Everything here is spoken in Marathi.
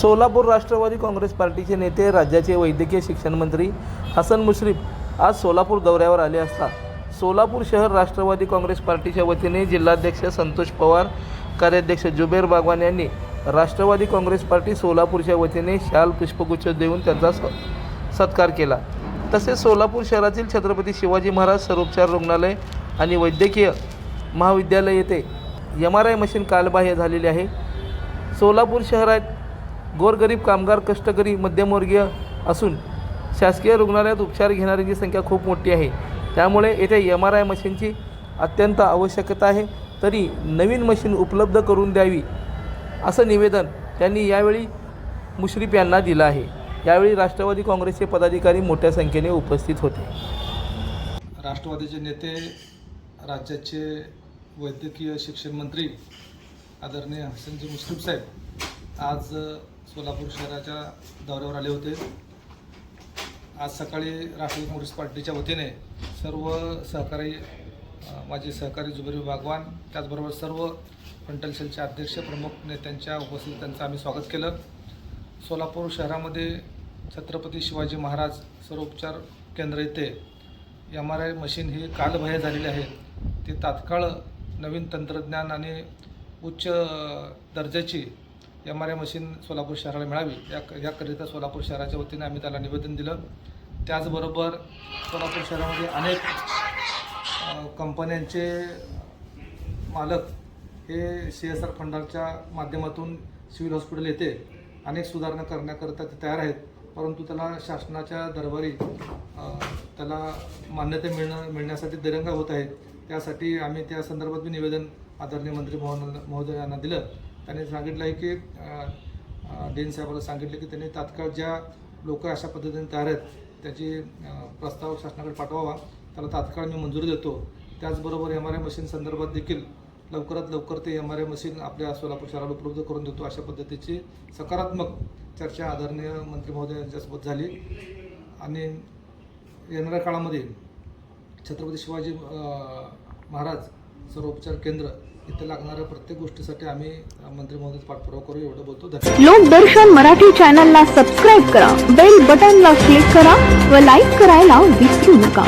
सोलापूर राष्ट्रवादी काँग्रेस पार्टीचे नेते राज्याचे वैद्यकीय शिक्षण मंत्री हसन मुश्रीफ आज सोलापूर दौऱ्यावर आले असता सोलापूर शहर राष्ट्रवादी काँग्रेस पार्टीच्या वतीने जिल्हाध्यक्ष संतोष पवार कार्याध्यक्ष जुबेर बागवान यांनी राष्ट्रवादी काँग्रेस पार्टी सोलापूरच्या वतीने शाल पुष्पगुच्छ देऊन त्यांचा स सत्कार केला. तसेच सोलापूर शहरातील छत्रपती शिवाजी महाराज सरोपचार रुग्णालय आणि वैद्यकीय महाविद्यालय येथे एम आर आय मशीन कालबाह्य झालेली आहे. सोलापूर शहरात गोरगरीब कामगार कष्टकरी मध्यमवर्गीय असून शासकीय रुग्णालयात उपचार घेणाऱ्यांची संख्या खूप मोठी आहे. त्यामुळे येथे एम आर आय मशीनची अत्यंत आवश्यकता आहे. तरी नवीन मशीन उपलब्ध करून द्यावी असं निवेदन त्यांनी यावेळी मुश्रीफ यांना दिलं आहे. यावेळी राष्ट्रवादी काँग्रेसचे पदाधिकारी मोठ्या संख्येने उपस्थित होते. राष्ट्रवादीचे नेते राज्याचे वैद्यकीय शिक्षण मंत्री आदरणीय हसनजी मुश्रीफ साहेब आज सोलापूर शहराच्या दौऱ्यावर आले होते. आज सकाळी राष्ट्रवादी काँग्रेस पार्टीच्या वतीने सर्व सहकारी माझे सहकारी जुबेरी बागवान त्याचबरोबर सर्व फ्रंटल सेलचे अध्यक्ष प्रमुख नेत्यांच्या उपस्थित त्यांचं आम्ही स्वागत केलं. सोलापूर शहरामध्ये छत्रपती शिवाजी महाराज सर्वोपचार केंद्र येथे एम आर आय मशीन ही कालबाह्य झालेली आहे. ती तात्काळ नवीन तंत्रज्ञान आणि उच्च दर्जाची M R I machine Solapur शहराला मिळावी. या याकरिता सोलापूर शहराच्या वतीने आम्ही त्याला निवेदन दिलं. त्याचबरोबर सोलापूर शहरामध्ये अनेक कंपन्यांचे मालक हे सी एस आर फंडाच्या माध्यमातून सिव्हिल हॉस्पिटल येथे अनेक सुधारणा करण्याकरता ते तयार आहेत. परंतु त्याला शासनाच्या दरबारी त्याला मान्यता मिळणं मिळण्यासाठी दिरंगा होत आहे. त्यासाठी आम्ही त्या संदर्भात मी निवेदन आदरणीय मंत्री मोहन महोदयांना दिलं. त्यांनी सांगितलं आहे की डेन साहेबाला सांगितलं की त्यांनी तात्काळ ज्या लोक अशा पद्धतीने तयार आहेत त्याची प्रस्ताव शासनाकडे पाठवावा त्याला तात्काळ मी मंजुरी देतो. त्याचबरोबर एम आर आय मशीन संदर्भात देखील लवकरात लवकर ते एम आर आय मशीन आपल्या सोलापूर शहराला उपलब्ध करून देतो अशा पद्धतीची सकारात्मक चर्चा आदरणीय मंत्री महोदय यांच्यासोबत झाली. आणि येणाऱ्या काळामध्ये छत्रपती शिवाजी महाराज सर्वोपचार केंद्र इथे लागणाऱ्या प्रत्येक गोष्टीसाठी आम्ही मंत्री महोदय पाठपुरावा करू एवढं बोलतो. धन्यवाद. लोकदर्शन मराठी चॅनलला सबस्क्राईब करा बेल बटनला क्लिक करा व लाईक करायला विसरू नका.